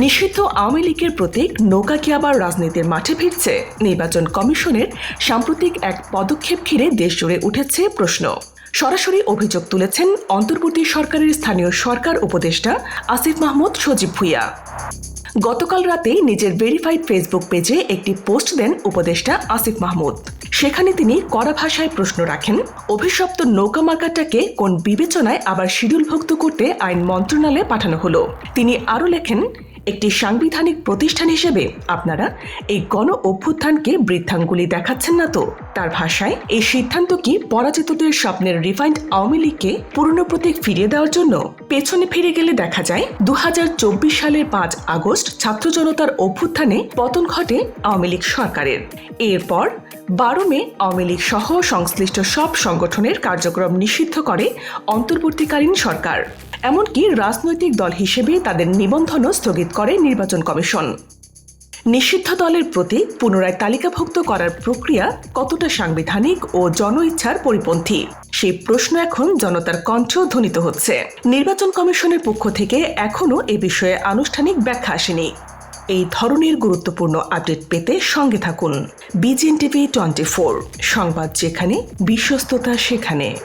নিষিদ্ধ আওয়ামী লীগের প্রতীক নৌকা কি আবার রাজনীতির মাঠে ফিরছে? নির্বাচন কমিশনের সাম্প্রতিক এক পদক্ষেপ ঘিরে দেশজুড়ে উঠেছে প্রশ্ন। সরাসরি অভিযোগ তুলেছেন অন্তর্বর্তী সরকারের স্থানীয় সরকার উপদেষ্টা আসিফ মাহমুদ সজীব ভুইয়া। গতকাল রাতে নিজের ভেরিফাইড ফেসবুক পেজে একটি পোস্ট দেন উপদেষ্টা আসিফ মাহমুদ। সেখানে তিনি কড়া ভাষায় প্রশ্ন রাখেন, অভিশপ্ত নৌকা মার্কাটাকে কোন বিবেচনায় আবার শিডিউলভুক্ত করতে আইন মন্ত্রণালয়ে পাঠানো হলো? তিনি আরও লেখেন একটি সাংবিধানিক প্রতিষ্ঠান হিসেবে আপনারা এই গণ অভ্যুত্থানকে বৃদ্ধাঙ্গুলি দেখাচ্ছেন না তো? তার ভাষায় এই সিদ্ধান্ত কি পরাজিতদের স্বপ্নের রিফাইন্ড আওয়ামী লীগকে পুরনো প্রতীক ফিরিয়ে দেওয়ার জন্য? পেছনে ফিরে গেলে দেখা যায় দু হাজার চব্বিশ সালের পাঁচ আগস্ট ছাত্র জনতার অভ্যুত্থানে পতন ঘটে আওয়ামী লীগ সরকারের। এরপর বারো মে আওয়ামী লীগ সহ সংশ্লিষ্ট সব সংগঠনের কার্যক্রম নিষিদ্ধ করে অন্তর্বর্তীকালীন সরকার। এমনকি রাজনৈতিক দল হিসেবে তাদের নিবন্ধনও স্থগিত করে নির্বাচন কমিশন। নিষিদ্ধ দলের প্রতি পুনরায় তালিকাভুক্ত করার প্রক্রিয়া কতটা সাংবিধানিক ও জনইচ্ছার পরিপন্থী? সেই প্রশ্ন এখন জনতার কণ্ঠ ধ্বনিত হচ্ছে। নির্বাচন কমিশনের পক্ষ থেকে এখনও এ বিষয়ে আনুষ্ঠানিক ব্যাখ্যা আসেনি। এই ধরনের গুরুত্বপূর্ণ আপডেট পেতে সঙ্গে থাকুন। বিজিএন টিভি টোয়েন্টি সংবাদ যেখানে, বিশ্বস্ততা সেখানে।